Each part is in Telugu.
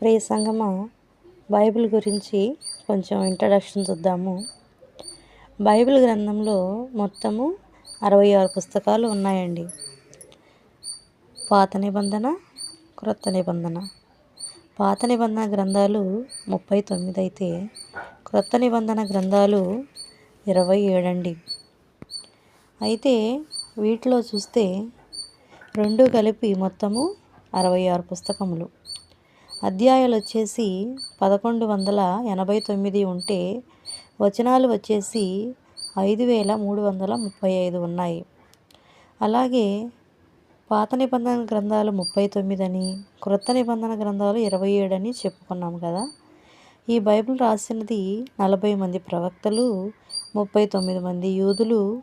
ప్రియ సంగమ బైబిల్ గురించి కొంచెం ఇంట్రడక్షన్ చూద్దాము. బైబిల్ గ్రంథంలో మొత్తము అరవై ఆరు పుస్తకాలు ఉన్నాయండి. పాత నిబంధన క్రొత్త నిబంధన. పాత నిబంధన గ్రంథాలు ముప్పై తొమ్మిది అయితే క్రొత్త నిబంధన గ్రంథాలు ఇరవై ఏడండి. అయితే వీటిలో చూస్తే రెండు కలిపి మొత్తము అరవై ఆరు పుస్తకములు. అధ్యాయాలు వచ్చేసి పదకొండు వందల ఎనభై తొమ్మిది ఉంటే వచనాలు వచ్చేసి ఐదు వేల మూడు వందల ముప్పై ఐదు ఉన్నాయి. అలాగే పాత నిబంధన గ్రంథాలు ముప్పై తొమ్మిది అని క్రొత్త నిబంధన గ్రంథాలు ఇరవై ఏడు అని చెప్పుకున్నాం కదా. ఈ బైబిల్ రాసినది నలభై మంది ప్రవక్తలు ముప్పై తొమ్మిది మంది యూదులు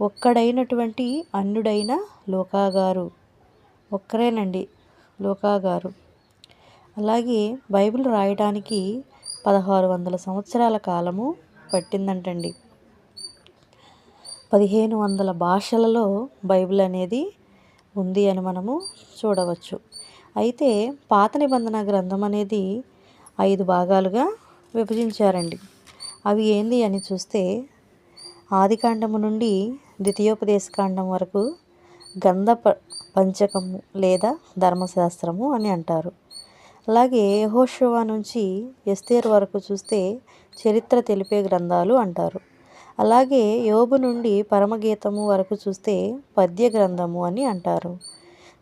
ఒక్కడైనటువంటి అన్యుడైన లోకాగారు. ఒక్కరేనండి లోకాగారు. అలాగే బైబిల్ రాయడానికి పదహారు వందల సంవత్సరాల కాలము పట్టిందంటండి. పదిహేను వందల భాషలలో బైబిల్ అనేది ఉంది అని మనము చూడవచ్చు. అయితే పాత నిబంధన గ్రంథం అనేది ఐదు భాగాలుగా విభజించారండి. అవి ఏంది అని చూస్తే ఆదికాండము నుండి ద్వితీయోపదేశకాండం వరకు గంధ పంచకము లేదా ధర్మశాస్త్రము అని అంటారు. అలాగే యహోశివ నుంచి ఎస్తేర్ వరకు చూస్తే చరిత్ర తెలిపే గ్రంథాలు అంటారు. అలాగే యోబు నుండి పరమగీతము వరకు చూస్తే పద్య గ్రంథము అని అంటారు.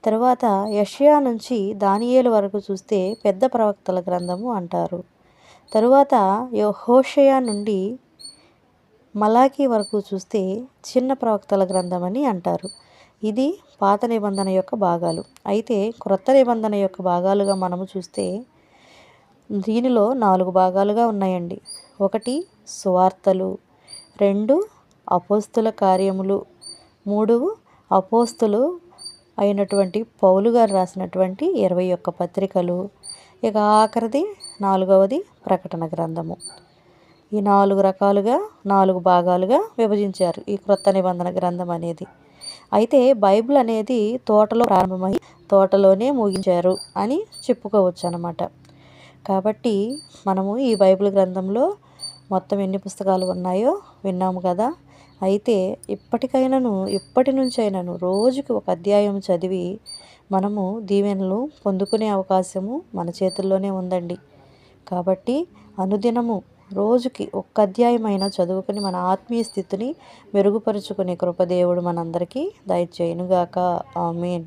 తర్వాత యషియా నుంచి దానియేలు వరకు చూస్తే పెద్ద ప్రవక్తల గ్రంథము అంటారు. తరువాత హోషయా నుండి మలాఖీ వరకు చూస్తే చిన్న ప్రవక్తల గ్రంథం అని అంటారు. ఇది పాత నిబంధన యొక్క భాగాలు. అయితే క్రొత్త నిబంధన యొక్క భాగాలుగా మనము చూస్తే దీనిలో నాలుగు భాగాలుగా ఉన్నాయండి. ఒకటి సువార్తలు. రెండు అపోస్తుల కార్యములు. మూడు అపోస్తులు అయినటువంటి పౌలు గారు రాసినటువంటి ఇరవై ఒక్క పత్రికలు. ఇక ఆఖరిది నాలుగవది ప్రకటన గ్రంథము. ఈ నాలుగు రకాలుగా నాలుగు భాగాలుగా విభజించారు ఈ క్రొత్త నిబంధన గ్రంథం అనేది. అయితే బైబిల్ అనేది తోటలో ప్రారంభమై తోటలోనే ముగించారు అని చెప్పుకోవచ్చు అనమాట కాబట్టి మనము ఈ బైబిల్ గ్రంథంలో మొత్తం ఎన్ని పుస్తకాలు ఉన్నాయో విన్నాము కదా. అయితే ఇప్పటికైనాను ఇప్పటి నుంచైనాను రోజుకి ఒక అధ్యాయం చదివి మనము దీవెనలు పొందుకునే అవకాశము మన చేతుల్లోనే ఉందండి. కాబట్టి అనుదినము రోజుకి ఒక్క అధ్యాయమైనా చదువుకుని మన ఆత్మీయ స్థితిని మెరుగుపరుచుకునే కృపదేవుడు మనందరికీ దయచేయనుగాక. ఆమెన్.